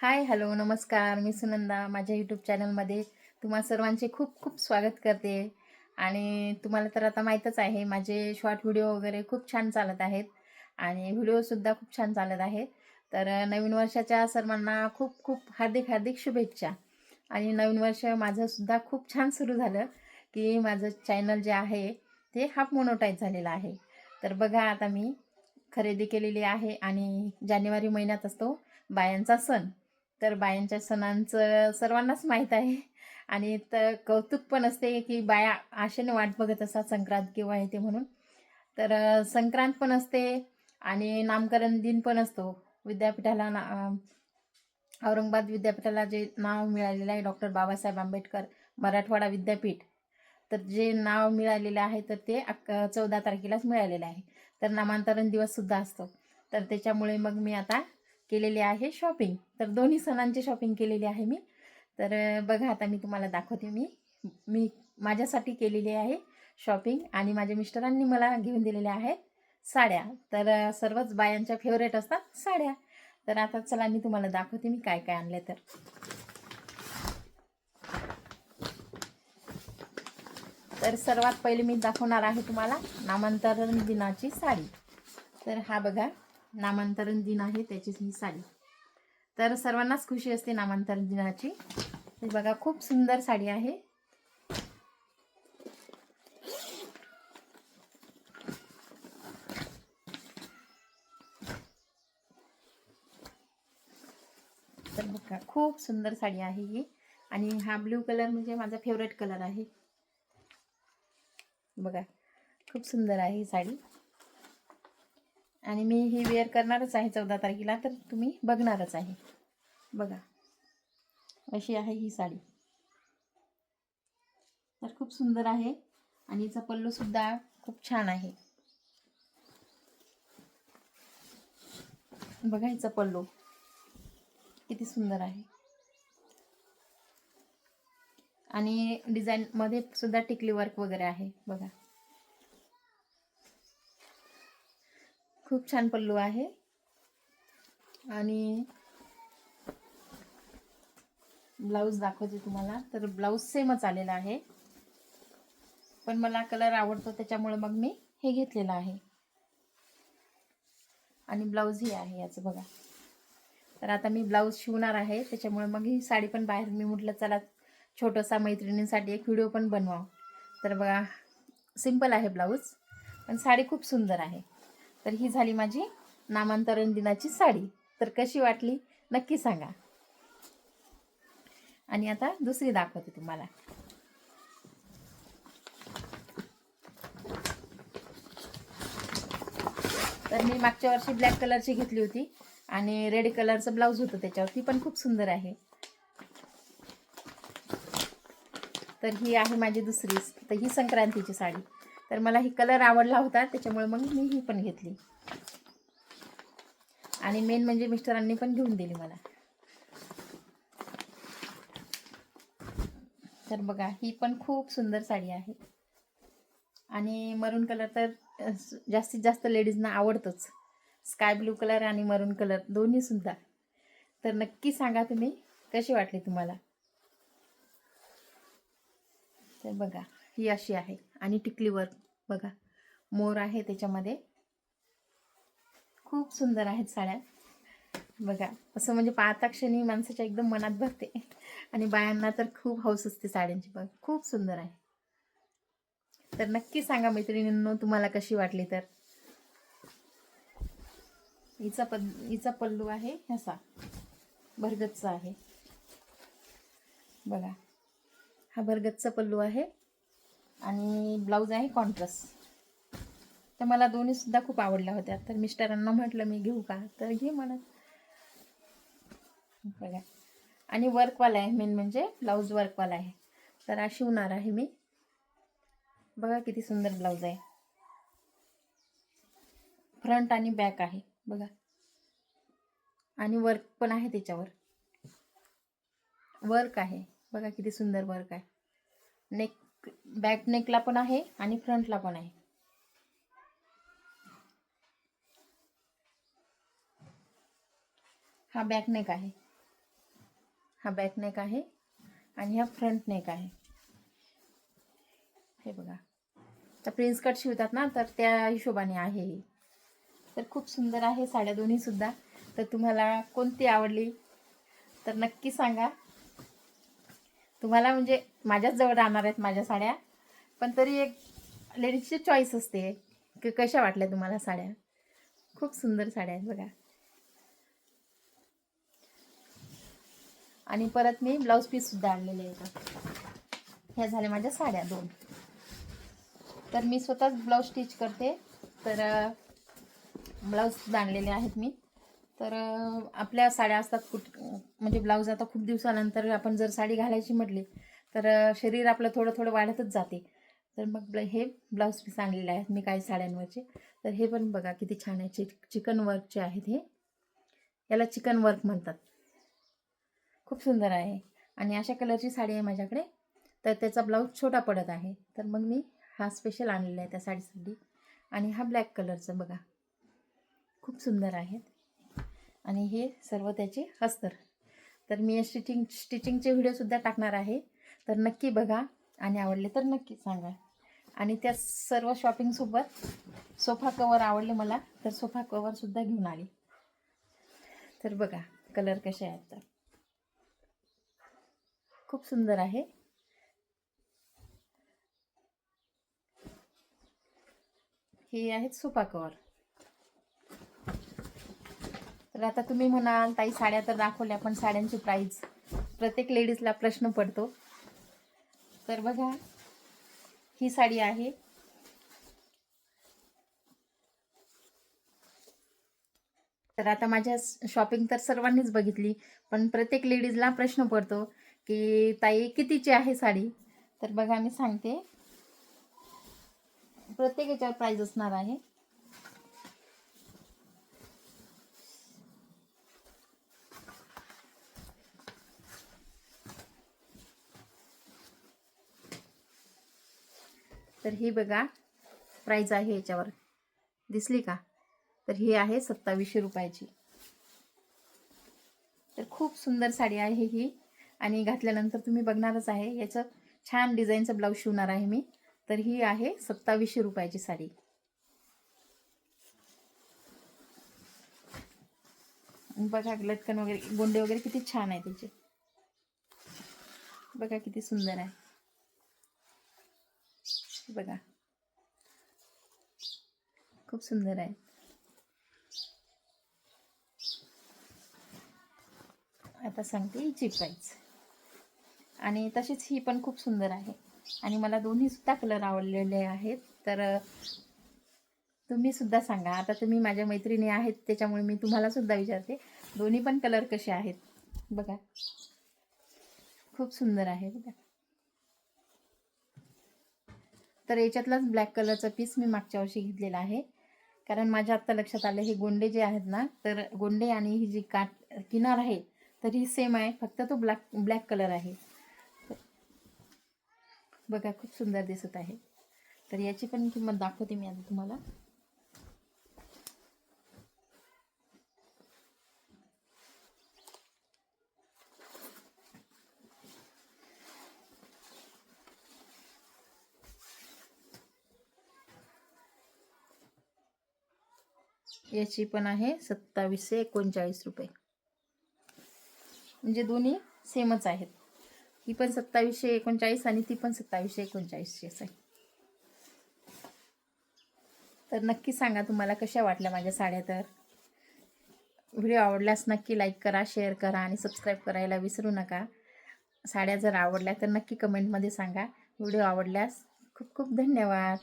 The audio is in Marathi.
हाय हॅलो नमस्कार. मी सुनंदा. माझ्या यूट्यूब चॅनलमध्ये तुम्हा सर्वांचे खूप खूप स्वागत करते. आणि तुम्हाला तर आता माहीतच आहे माझे शॉर्ट व्हिडिओ वगैरे खूप छान चालत आहेत. आणि व्हिडिओसुद्धा खूप छान चालत आहेत. तर नवीन वर्षाच्या सर्वांना खूप खूप हार्दिक हार्दिक शुभेच्छा. आणि नवीन वर्ष माझंसुद्धा खूप छान सुरू झालं की माझं चॅनल जे आहे ते हाफ मोनोटाईज झालेलं आहे. तर बघा आता मी खरेदी केलेली आहे आणि जानेवारी महिन्यात असतो बायांचा सण. तर बायांच्या सणांचं सर्वांनाच माहीत आहे. आणि तर कौतुक पण असते की बाया आशेने वाट बघत असतात संक्रांत किंवा येते म्हणून. तर संक्रांत पण असते आणि नामकरण दिन पण असतो. विद्यापीठाला ना औरंगाबाद विद्यापीठाला जे नाव मिळालेलं आहे डॉक्टर बाबासाहेब आंबेडकर मराठवाडा विद्यापीठ तर जे नाव मिळालेलं आहे तर ते अक चौदा तारखेलाच मिळालेलं आहे. तर नामांतरण दिवससुद्धा असतो. तर त्याच्यामुळे मग मी आता केलेली आहे शॉपिंग तर दोन्ही सणांची शॉपिंग केलेली आहे मी. तर बघा आता मी तुम्हाला दाखवते मी. मी माझ्यासाठी केलेली आहे शॉपिंग आणि माझ्या मिस्टरांनी मला घेऊन दिलेल्या आहेत साड्या. तर सर्वच बायांच्या फेवरेट असतात साड्या. तर आता चला मी तुम्हाला दाखवते मी काय काय आणले तर. तर सर्वात पहिले मी दाखवणार आहे तुम्हाला नामांतरण दिनाची साडी. तर हा बघा. नामांतरण दिन आहे त्याची ही साडी. तर सर्वांनाच खुशी असते नामांतरण दिनाची. हे बघा खूप सुंदर साडी आहे. तर बघा खूप सुंदर साडी आहे ही. आणि हा ब्ल्यू कलर म्हणजे माझा फेवरेट कलर आहे. बघा खूप सुंदर आहे ही साडी. आणि मी ही वेअर करणारच आहे चौदा तारखेला तर तुम्ही बघणारच आहे. बघा. अशी आहे ही साडी. तर खूप सुंदर आहे आणि हिचा पल्लूसुद्धा खूप छान आहे. बघा हिचा पल्लू. किती सुंदर आहे. आणि डिझाईनमध्ये सुद्धा टिकली वर्क वगैरे आहे. बघा. खूप छान पल्लू आहे. आणि ब्लाऊज दाखवते तुम्हाला. तर ब्लाऊज सेमच आलेला आहे. पण मला कलर आवडतो त्याच्यामुळे मग मी हे घेतलेलं आहे. आणि ब्लाऊजही आहे याचं बघा. तर आता मी ब्लाऊज शिवणार आहे त्याच्यामुळे मग ही साडी पण बाहेर मी म्हटलं चला छोटासा मैत्रिणींसाठी एक व्हिडिओ पण बनवा तर बघा सिंपल आहे ब्लाऊज पण साडी खूप सुंदर आहे. तर ही झाली माझी नामांतरण दिनाची साडी. तर कशी वाटली? नक्की सांगा. आणि आता दुसरी दाखवते तुम्हाला. तर मी मागच्या वर्षी ब्लॅक कलरची घेतली होती आणि रेड कलरचं ब्लाऊज होतं त्याच्यावर ती पण खूप सुंदर आहे. तर ही आहे माझी दुसरी तर ही संक्रांतीची साडी. तर मला ही कलर आवडला होता त्याच्यामुळे मग मी ही पण घेतली. आणि मेन म्हणजे मिस्टरांनी पण घेऊन दिली मला. तर बघा ही पण खूप सुंदर साडी आहे. आणि मरून कलर तर जास्तीत जास्त लेडीजना आवडतोच. स्काय ब्लू कलर आणि मरून कलर दोन्ही सुद्धा. तर नक्की सांगा तुम्ही कशी वाटली तुम्हाला? तर बघा. ही अशी आहे. आणि टिकली वर्क बघा. मोर आहे त्याच्यामध्ये. खूप सुंदर आहेत साड्या. बघा असं म्हणजे पाहता क्षणी माणसाच्या एकदम मनात भरते. आणि बायांना तर खूप हौस असते साड्यांची बघ. खूप सुंदर आहे. तर नक्की सांगा मैत्रिणींनो तुम्हाला कशी वाटली तर? हिचा पद हिचा पल्लू आहे ह्याचा भरगतचा आहे. बघा हा भरगतचा पल्लू आहे. आणि ब्लाऊज आहे कॉन्ट्रस तर मला दोन्हीसुद्धा खूप आवडल्या होत्या. तर मिस्टरांना म्हटलं मी घेऊ का? तर घे म्हणत. बघा. आणि वर्कवाला आहे. मेन म्हणजे ब्लाऊज वर्कवाला आहे. तर अशी शिवणार आहे मी. बघा किती सुंदर ब्लाऊज आहे. फ्रंट आणि बॅक आहे. बघा. आणि वर्क पण आहे त्याच्यावर. वर्क आहे. बघा किती सुंदर वर्क आहे. नेक बॅक नेकला पण आहे आणि फ्रंटला पण आहे. हा बॅक नेक आहे. हा बॅक नेक आहे आणि हा फ्रंट नेक आहे. हे बघा. तर प्रिन्स कट शिवतात ना तर त्या हिशोबाने आहे ही. तर खूप सुंदर आहे साड्या दोन्हीसुद्धा तर तुम्हाला कोणती आवडली तर नक्की सांगा. तुम्हाला म्हणजे माझ्याच जवळ राहणार आहेत माझ्या साड्या. पण तरी एक लेडीजची चॉईस असते. की कशा वाटल्या तुम्हाला साड्या? खूप सुंदर साड्या आहेत बघा. आणि परत मी ब्लाऊज पीससुद्धा आणलेले आहेत. ह्या झाल्या माझ्या साड्या दोन. तर मी स्वतःच ब्लाऊज स्टिच करते. तर ब्लाऊजसुद्धा आणलेले आहेत मी. तर आपल्या साड्या असतात कुठ म्हणजे ब्लाऊज आता खूप दिवसानंतर आपण जर साडी घालायची म्हटली तर शरीर आपलं थोडं थोडं वाढतच जाते. तर मग हे ब्लाऊज पीस आणलेले आहेत मी काही साड्यांवरचे. तर हे पण बघा किती छान आहे चिक चिकन वर्कचे आहेत हे. याला चिकन वर्क म्हणतात. खूप सुंदर आहे. आणि अशा कलरची साडी आहे माझ्याकडे. तर त्याचा ब्लाऊज छोटा पडत आहे. तर मग मी हा स्पेशल आणलेला आहे त्या साडीसाठी. आणि हा ब्लॅक कलरचा बघा. खूप सुंदर आहेत आणि हे सर्व त्याचे अस्तर तर मी स्टिचिंग स्टिचिंगचे व्हिडिओसुद्धा टाकणार आहे. तर नक्की बघा आणि आवडले तर नक्की सांगा. आणि त्या सर्व शॉपिंगसोबत सोफा कवर आवडले मला तर सोफा कवरसुद्धा घेऊन आले. तर बघा कलर कसे आहेत तर. खूप सुंदर आहे. हे आहेत सोफा कवर तर आता तुम्ही म्हणाल ताई साड्या तर दाखवल्या पण साड्यांची प्राईज प्रत्येक लेडीजला प्रश्न पडतो. तर बघा ही साडी आहे. तर आता माझ्या शॉपिंग तर सर्वांनीच बघितली पण प्रत्येक लेडीजला प्रश्न पडतो की ताई कितीची आहे साडी? तर बघा मी सांगते. प्रत्येक याच्यावर प्राईज असणार आहे. तर ही बघा प्राईज आहे याच्यावर. दिसली का? तर ही आहे सत्तावीसशे रुपयाची. तर खूप सुंदर साडी आहे ही. आणि घातल्यानंतर तुम्ही बघणारच आहे याचं छान डिझाईनचं ब्लाऊज शिवणार आहे मी. तर ही आहे सत्तावीसशे रुपयाची साडी. बघा लटकन वगैरे गोंडे वगैरे किती छान आहे त्याचे. बघा किती सुंदर आहे. बघा. खूप सुंदर आहे. आता सांगते हिची आणि तशीच ही पण खूप सुंदर आहे. आणि मला दोन्ही सुद्धा कलर आवडलेले आहेत. तर तुम्ही सुद्धा सांगा. आता तुम्ही माझ्या मैत्रिणी आहेत त्याच्यामुळे मी तुम्हाला सुद्धा विचारते. दोन्ही पण कलर कसे आहेत? बघा. खूप सुंदर आहे बघा. तर याच्यातलाच ब्लॅक कलरचा पीस मी मागच्या वर्षी घेतलेला आहे. कारण माझ्या आत्ता लक्षात आलं हे गोंडे जे आहेत ना तर गोंडे आणि ही जी काट किनार आहे तर ही सेम आहे फक्त तो ब्लॅक ब्लॅक कलर आहे. बघा खूप सुंदर दिसत आहे. तर याची पण किंमत दाखवते मी आता तुम्हाला. याची पण आहे सत्तावीसशे एकोणचाळीस रुपये. म्हणजे दोन्ही सेमच आहेत. ही पण सत्तावीसशे एकोणचाळीस आणि ती पण सत्तावीसशे एकोणचाळीसशेच आहे. तर नक्की सांगा तुम्हाला कशा वाटल्या माझ्या साड्या तर. व्हिडिओ आवडल्यास नक्की लाईक करा शेअर करा आणि सबस्क्राईब करायला विसरू नका. साड्या जर आवडल्या तर नक्की कमेंटमध्ये सांगा. व्हिडिओ आवडल्यास खूप खूप धन्यवाद.